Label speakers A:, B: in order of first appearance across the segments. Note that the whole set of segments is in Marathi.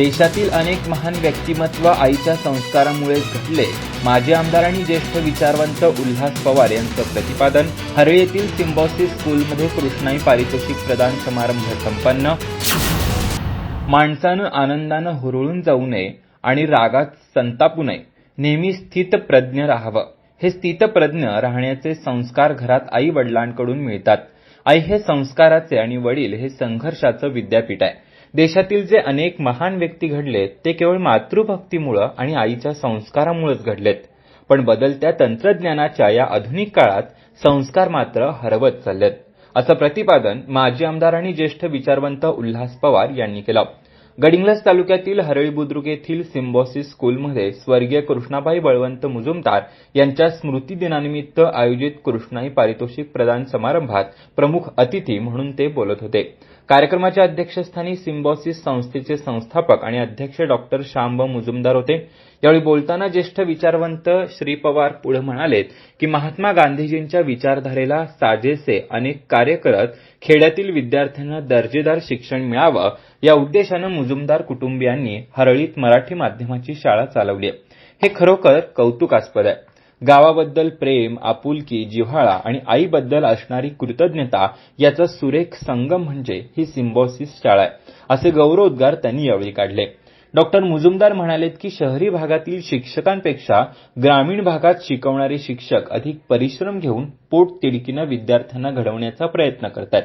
A: देशातील अनेक महान व्यक्तिमत्व आईच्या संस्कारामुळेच घडले. माजी आमदार आणि ज्येष्ठ विचारवंत उल्हास पवार यांचं प्रतिपादन हरळी येथील सिम्बॉसिस स्कूलमध्ये कृष्णाई पारितोषिक प्रदान समारंभ संपन्न. माणसानं आनंदानं हुरळून जाऊ नये आणि रागात संतापू नये. नेहमी स्थितप्रज्ञ राहावं. हे स्थितप्रज्ञ राहण्याचे संस्कार घरात आई वडिलांकडून मिळतात. आई हे संस्काराचे आणि वडील हे संघर्षाचं विद्यापीठ आहे. देशातील जे अनेक महान व्यक्ती घडलेत ते केवळ मातृभक्तीमुळं आणि आईच्या संस्कारामुळेच घडलेत. पण बदलत्या तंत्रज्ञानाच्या या आधुनिक काळात संस्कार मात्र हरवत चाललेत. असं प्रतिपादन माजी आमदार आणि ज्येष्ठ विचारवंत उल्हास पवार यांनी केलं. गडिंग्लज तालुक्यातील हरळी बुद्रुक येथील सिम्बॉसिस स्कूलमध्ये स्वर्गीय कृष्णाबाई बळवंत मुजुमदार यांच्या स्मृती दिनानिमित्त आयोजित कृष्णाई पारितोषिक प्रदान समारंभात प्रमुख अतिथी म्हणून ते बोलत होते. कार्यक्रमाच्या अध्यक्षस्थानी सिम्बॉसिस संस्थेचे संस्थापक आणि अध्यक्ष डॉक्टर श्यामब मुजुमदार होते. यावेळी बोलताना ज्येष्ठ विचारवंत श्री पवार पुढे म्हणालेत की महात्मा गांधीजींच्या विचारधारेला साजेसे अनेक कार्य करत खेड्यातील विद्यार्थ्यांना दर्जेदार शिक्षण मिळावं या उद्देशानं मुजुमदार कुटुंबियांनी हरळीत मराठी माध्यमाची शाळा चालवली आहे. हे खरोखर कौतुकास्पद आहे. गावाबद्दल प्रेम आपुलकी जिव्हाळा आणि आईबद्दल असणारी कृतज्ञता याचा सुरेख संगम म्हणजे ही सिम्बॉसिस शाळा आहे. असे गौरवोद्गार त्यांनी यावेळी काढले. डॉक्टर मुजुमदार म्हणालेत की शहरी भागातील शिक्षकांपेक्षा ग्रामीण भागात शिकवणारे शिक्षक अधिक परिश्रम घेऊन पोट तिडकीनं विद्यार्थ्यांना घडवण्याचा प्रयत्न करतात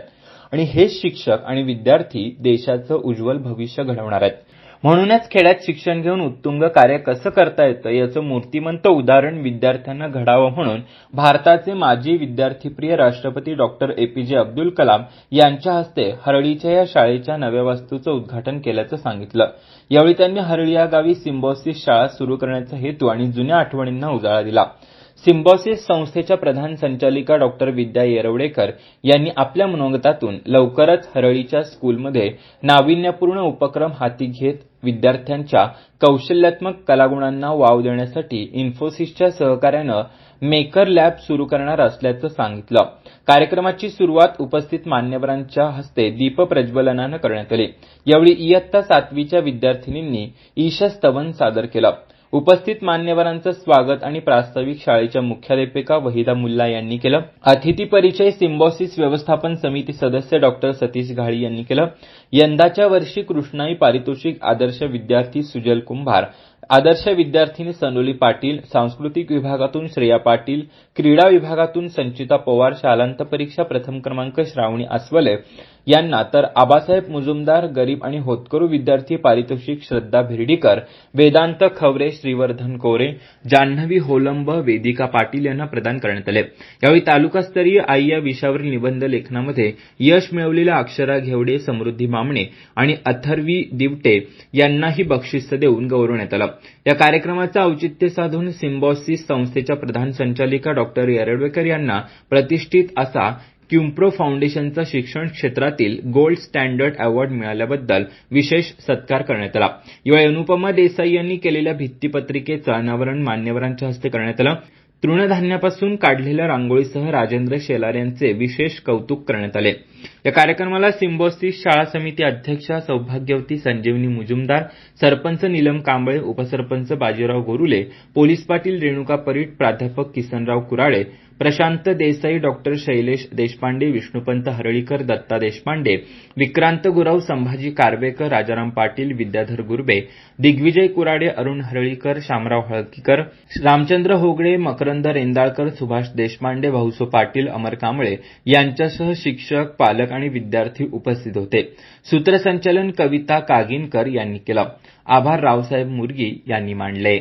A: आणि हेच शिक्षक आणि विद्यार्थी देशाचं उज्ज्वल भविष्य घडवणार आहेत. म्हणूनच खेड्यात शिक्षण घेऊन उत्तुंग कार्य कसं करता येतं याचं मूर्तिमंत उदाहरण विद्यार्थ्यांना घडावं म्हणून भारताचे माजी विद्यार्थीप्रिय राष्ट्रपती डॉक्टर एपीजे अब्दुल कलाम यांच्या हस्ते हरळीच्या या शाळेच्या नव्या वास्तूचं उद्घाटन केल्याचं सांगितलं. यावेळी त्यांनी हरळी या गावी सिम्बॉसिस शाळा सुरू करण्याचा हेतू आणि जुन्या आठवणींना उजाळा दिला. सिम्बॉसिस संस्थेच्या प्रधान संचालिका डॉक्टर विद्या येरवडेकर यांनी आपल्या मनोगतातून लवकरच हरळीच्या स्कूलमध्ये नाविन्यपूर्ण उपक्रम हाती घेत विद्यार्थ्यांच्या कौशल्यात्मक कलागुणांना वाव देण्यासाठी इन्फोसिसच्या सहकार्यानं मेकर लॅब सुरू करणार असल्याचं सांगितलं. कार्यक्रमाची सुरुवात उपस्थित मान्यवरांच्या हस्ते दीप प्रज्वलनानं करण्यात आली. यावेळी इयत्ता सातवीच्या विद्यार्थिनींनी ईशस्तवन सादर केलं. उपस्थित मान्यवरांचं स्वागत आणि प्रास्ताविक शाळेच्या मुख्याध्यापिका वहिदा मुल्ला यांनी केलं. अतिथी परिचय सिम्बॉसिस व्यवस्थापन समिती सदस्य डॉक्टर सतीश घाळी यांनी केलं. यंदाच्या वर्षी कृष्णाई पारितोषिक आदर्श विद्यार्थी सुजल कुंभार आदर्श विद्यार्थिनी सनोली पाटील सांस्कृतिक विभागातून श्रेया पाटील क्रीडा विभागातून संचिता पवार शालांत परीक्षा प्रथम क्रमांक श्रावणी अस्वले यांना तर आबासाहेब मुजुमदार गरीब आणि होतकरू विद्यार्थी पारितोषिक श्रद्धा भिर्डीकर वेदांत खवरे श्रीवर्धन कोरे जान्हवी होलंब वेदिका पाटील यांना प्रदान करण्यात आले. यावेळी तालुकास्तरीय आई या विषयावरील निबंध लेखनामध्ये यश मिळवलेल्या अक्षरा घेवडे समृद्धी मामणे आणि अथर्वी दिवटे यांनाही बक्षिस देऊन गौरवण्यात आलं. या कार्यक्रमाचं औचित्य साधून सिम्बॉसिस संस्थेच्या प्रधान संचालिका डॉक्टर येरडवेकर यांना प्रतिष्ठित असा क्युम्प्रो फाउंडेशनचा शिक्षण क्षेत्रातील गोल्ड स्टँडर्ड अवॉर्ड मिळाल्याबद्दल विशेष सत्कार करण्यात आला. यावेळी अनुपमा देसाई यांनी केलेल्या भित्तीपत्रिकेचं अनावरण मान्यवरांच्या हस्ते करण्यात आलं. तृणधान्यापासून काढलेल्या रांगोळीसह राजेंद्र शेलार यांचे विशेष कौतुक करण्यात आले. या कार्यक्रमाला सिम्बॉसिस शाळा समिती अध्यक्षा सौभाग्यवती संजीवनी मुजुमदार सरपंच नीलम कांबळे उपसरपंच बाजीराव गोरुले पोलीस पाटील रेणुका परीट प्राध्यापक किसनराव कुराळे प्रशांत देसाई डॉक्टर शैलेश देशपांडे विष्णुपंत हरळीकर दत्ता देशपांडे विक्रांत गुरव संभाजी कारवेकर राजाराम पाटील विद्याधर गुरबे दिग्विजय कुराडे अरुण हरळीकर शामराव हळकीकर रामचंद्र होगडे मकरंद रेंदाळकर सुभाष देशपांडे भाऊसो पाटील अमर कांबळे यांच्यासह शिक्षक पालक आणि विद्यार्थी उपस्थित होते. सूत्रसंचालन कविता कागिनकर यांनी केलं. आभार रावसाहेब मुर्गी यांनी मांडले.